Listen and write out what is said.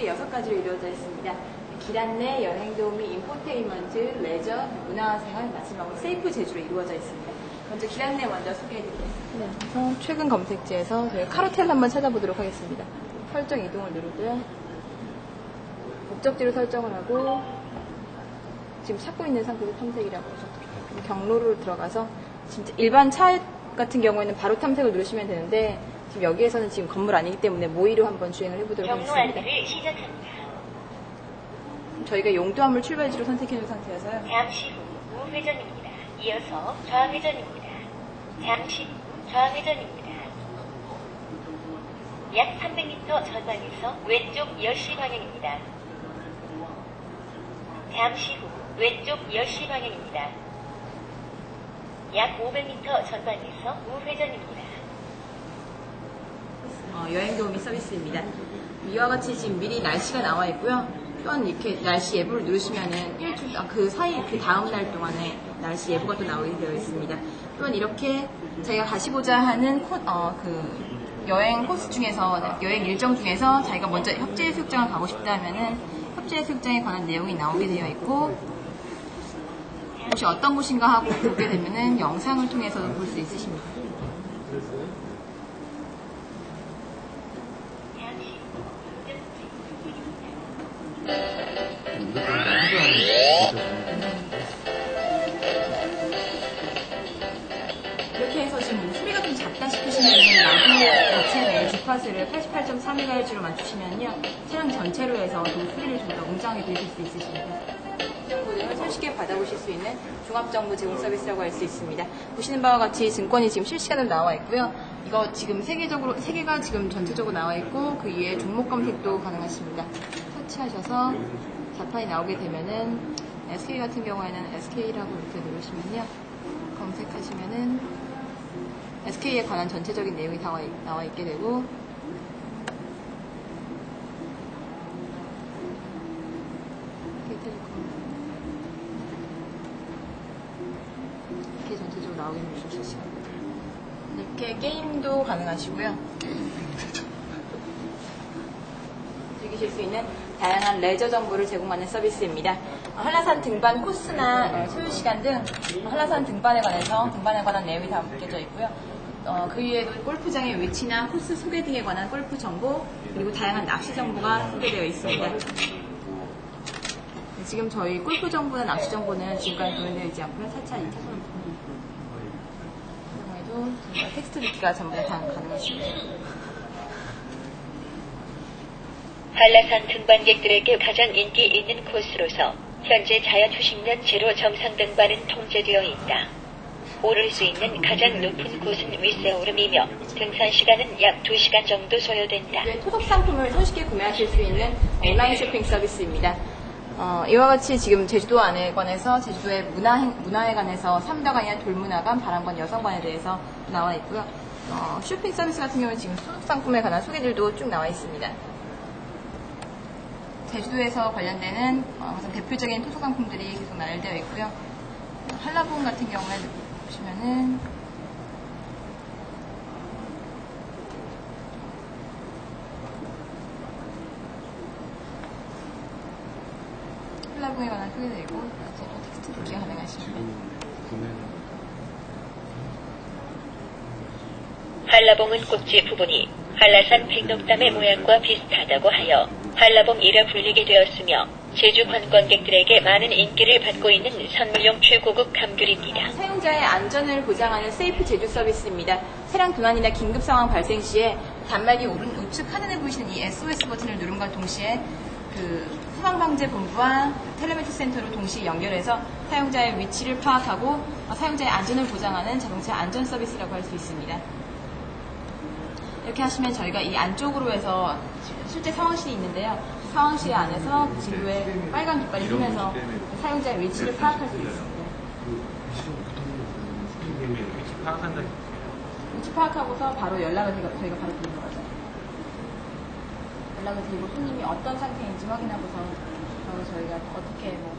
크게 여섯 가지로 이루어져 있습니다. 길 안내, 여행 도우미, 인포테인먼트, 레저, 문화생활, 마지막으로 세이프 제주로 이루어져 있습니다. 먼저 길 안내 먼저 소개해드리겠습니다. 그래서 최근 검색지에서 카르텔 한번 찾아보도록 하겠습니다. 설정 이동을 누르고요. 목적지를 설정을 하고 지금 찾고 있는 상태에서 탐색이라고 해서 경로로 들어가서 진짜 일반 차 같은 경우에는 바로 탐색을 누르시면 되는데 지금 여기에서는 지금 건물 아니기 때문에 모의로 한번 주행을 해보도록 하겠습니다. 저희가 용두암을 출발지로 선택해 놓은 상태여서요. 잠시 후 우회전입니다. 이어서 좌회전입니다. 잠시 후 좌회전입니다. 약 300m 전방에서 왼쪽 10시 방향입니다. 잠시 후 왼쪽 10시 방향입니다. 약 500m 전방에서 우회전입니다. 어, 여행 도우미 서비스입니다. 이와 같이 지금 미리 날씨가 나와 있고요. 또한 이렇게 날씨 예보를 누르시면은 일주일 아, 그 사이 그 다음 날 동안에 날씨 예보가 또 나오게 되어 있습니다. 또한 이렇게 자기가 가시고자 하는 코, 어, 그 여행 코스 중에서 여행 일정 중에서 자기가 먼저 협재해수욕장을 가고 싶다면은 협재해수욕장에 관한 내용이 나오게 되어 있고 곳이 어떤 곳인가 하고 보게 되면은 영상을 통해서도 볼 수 있으십니다. 잠시 후 이렇게 해서 지금 소리가 좀 작다 싶으시면 라디오 자체의 주파수를 88.3MHz로 맞추시면요 차량 전체로 해서 좀 소리를 좀 더 웅장하게 들으실 수 있으십니다. 정보들을 손쉽게 받아보실 수 있는 종합정보 제공 서비스라고 할 수 있습니다. 보시는 바와 같이 증권이 지금 실시간으로 나와 있고요. 이거 지금 세계적으로 세 개가 지금 전체적으로 나와 있고 그 위에 종목 검색도 가능하십니다. 터치하셔서 자판이 나오게 되면은 SK 같은 경우에는 SK라고 이렇게 누르시면요. 검색하시면은 SK에 관한 전체적인 내용이 나와, 있- 나와 있게 되고 이렇게 전체적으로 나오게 되는 실시간 이렇게 게임도 가능하시고요 즐기실 수 있는 다양한 레저 정보를 제공하는 서비스입니다. 어, 한라산 등반 코스나 어, 소요 시간 등 한라산 등반에 관해서 등반에 관한 내용이 담겨져 있고요. 어, 그 외에도 골프장의 위치나 코스 소개 등에 관한 골프 정보 그리고 다양한 낚시 정보가 소개되어 있습니다. 네, 지금 저희 골프 정보나 낚시 정보는 지금까지 도면되어 있지 않고요. 4차 2차 선에도 텍스트 듣기가 전부 다 가능하십니다. 한라산 등반객들에게 가장 인기 있는 코스로서 현재 자연 휴식년 제로 정상 등반은 통제되어 있다. 오를 수 있는 가장 높은 곳은 윗세오름이며 등산 시간은 약 2시간 정도 소요된다. 네, 토속 상품을 손쉽게 구매하실 수 있는 온라인 쇼핑 서비스입니다. 어, 이와 같이 지금 제주도 안에 관해서 제주도의 문화, 문화에 관해서 삼다관이나 돌문화관, 바람관, 여성관에 대해서 나와 있고요. 어, 쇼핑 서비스 같은 경우는 지금 토속 상품에 관한 소개들도 쭉 나와 있습니다. 제주도에서 관련되는 어, 가장 대표적인 토속 상품들이 계속 나열되어 있고요. 한라봉 같은 경우에 보시면은 한라봉에 관한 소개되어 있고 텍스트 듣기가 가능하십니다. 한라봉은 꼭지 부분이 한라산 백록담의 모양과 비슷하다고 하여 한라봉이라 불리게 되었으며 제주 관광객들에게 많은 인기를 받고 있는 선물용 최고급 감귤입니다. 사용자의 안전을 보장하는 세이프 제조 서비스입니다. 차량 도난이나 긴급 상황 발생 시에 단말기 오른 우측 하단에 보이시는 이 SOS 버튼을 누름과 동시에 그 사망방재본부와 텔레메트 센터로 동시에 연결해서 사용자의 위치를 파악하고 어, 사용자의 안전을 보장하는 자동차 안전 서비스라고 할 수 있습니다. 이렇게 하시면 저희가 이 안쪽으로 해서 실제 상황실이 있는데요. 상황실 안에서 그 진로에 빨간 깃발이 뜨면서 사용자의 위치를 파악할 수 있습니다. 파악한다. 위치 파악하고서 바로 연락을 저희가, 저희가 바로 드리는 거죠. 연락을 드리고 손님이 어떤 상태인지 확인하고서 바로 저희가 어떻게 뭐